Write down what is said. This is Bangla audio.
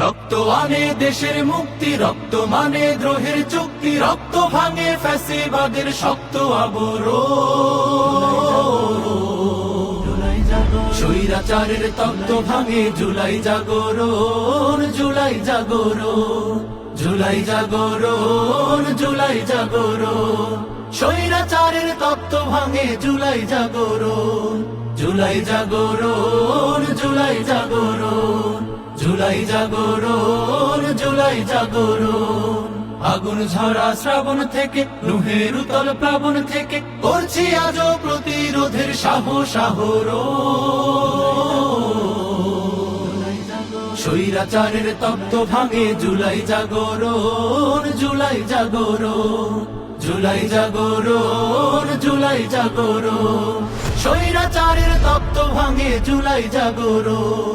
রক্ত আনে দেশের মুক্তি, রক্ত মানে দ্রোহের চুক্তি, রক্ত ভাঙে ফ্যাসিবাদের শক্ত আবর স্বৈরাচারের তত্ত্ব ভাঙে জুলাই জাগরণ জুলাই জাগরণ জুলাই জাগরণ জুলাই জাগরণ। স্বৈরাচারের তত্ত্ব ভাঙে জুলাই জাগরণ জুলাই জাগরণ জুলাই জাগরণ। জুলাই জাগরণ জুলাই জাগরণ। আগুন ঝরা শ্রাবণ থেকে, নুহের উতল প্লাবন থেকে, করছি আজও প্রতিরোধের সাহস সাহর স্বৈরাচারের তত্ত্ব ভাঙে জুলাই জাগরণ জুলাই জাগরণ। জুলাই জাগরণ জুলাই জাগরণ। স্বৈরাচারের তপ্ত ভাঙে জুলাই জাগরণ।